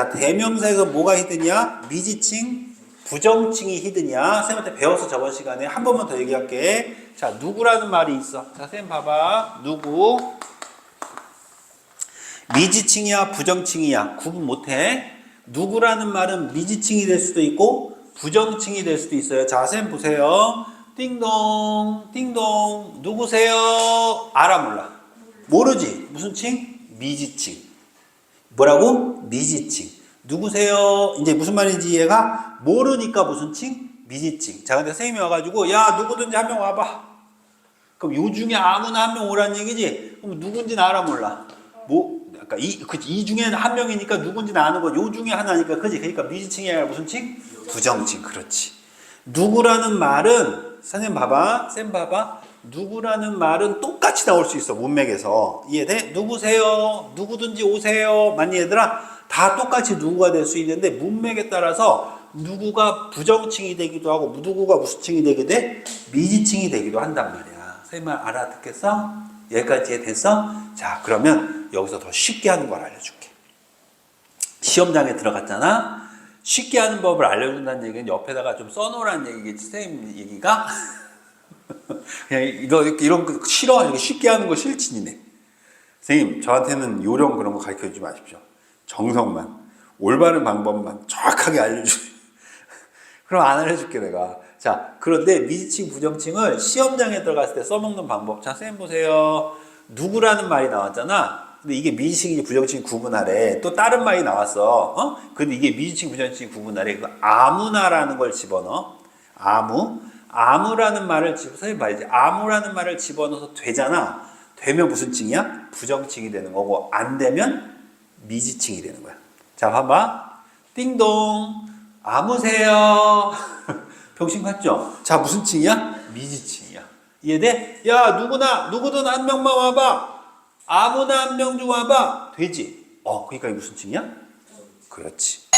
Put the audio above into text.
자, 대명사에서 뭐가 히든이야? 미지칭, 부정칭이 히든이야. 쌤한테 배워서 저번 시간에 한 번만 더 얘기할게. 자, 누구라는 말이 있어. 자, 쌤 봐봐. 누구? 미지칭이야, 부정칭이야. 구분 못해. 누구라는 말은 미지칭이 될 수도 있고, 부정칭이 될 수도 있어요. 자, 쌤 보세요. 띵동, 띵동. 누구세요? 알아, 몰라? 모르지. 무슨 칭? 미지칭. 뭐라고? 미지칭. 누구세요? 이제 무슨 말인지 이해가? 모르니까 무슨 칭? 미지칭. 자, 근데 선생님이 와가지고, 야, 누구든지 한 명 와봐. 그럼 요 중에 아무나 한 명 오라는 얘기지? 그럼 누군지는 알아, 몰라? 뭐, 그러니까 이, 그치, 이 중에는 한 명이니까 누군지는 아는 거, 요 중에 하나니까, 그지? 그러니까 미지칭이 아니라 무슨 칭? 부정칭. 그렇지. 누구라는 말은, 선생님 봐봐. 쌤 봐봐. 누구라는 말은 똑같이 나올 수 있어 문맥에서 이해돼? 누구세요? 누구든지 오세요 맞니 얘들아? 다 똑같이 누구가 될 수 있는데 문맥에 따라서 누구가 부정칭이 되기도 하고 누구가 무슨 칭이 되기도 돼? 미지칭이 되기도 한단 말이야 선생님 말 알아듣겠어? 여기까지 이해됐어? 자 그러면 여기서 더 쉽게 하는 걸 알려줄게 시험장에 들어갔잖아 쉽게 하는 법을 알려준다는 얘기는 옆에다가 좀 써놓으라는 얘기겠지 선생님 얘기가 그냥 이거 이런 거 싫어 이렇게 쉽게 하는 거 싫지니네. 선생님 저한테는 요령 그런 거 가르쳐 주지 마십시오. 정성만 올바른 방법만 정확하게 알려주세요. 그럼 안 알려줄게 내가. 자 그런데 미지칭 부정칭을 시험장에 들어갔을 때 써먹는 방법. 자 쌤 보세요. 누구라는 말이 나왔잖아. 근데 이게 미지칭인지 부정칭 구분하래. 또 다른 말이 나왔어. 어? 근데 이게 미지칭 부정칭 구분하래. 그 아무나라는 걸 집어넣어. 아무. 아무라는 말을 집, 선생님 봐야지. 아무라는 말을 집어넣어서 되잖아. 되면 무슨 칭이야? 부정칭이 되는 거고, 안 되면 미지칭이 되는 거야. 자, 봐봐. 띵동. 아무세요. 병신 같죠? 자, 무슨 칭이야? 미지칭이야. 이해돼? 야, 누구나, 누구든 한 명만 와봐. 아무나 한 명 좀 와봐. 되지? 어, 그러니까 무슨 칭이야? 그렇지.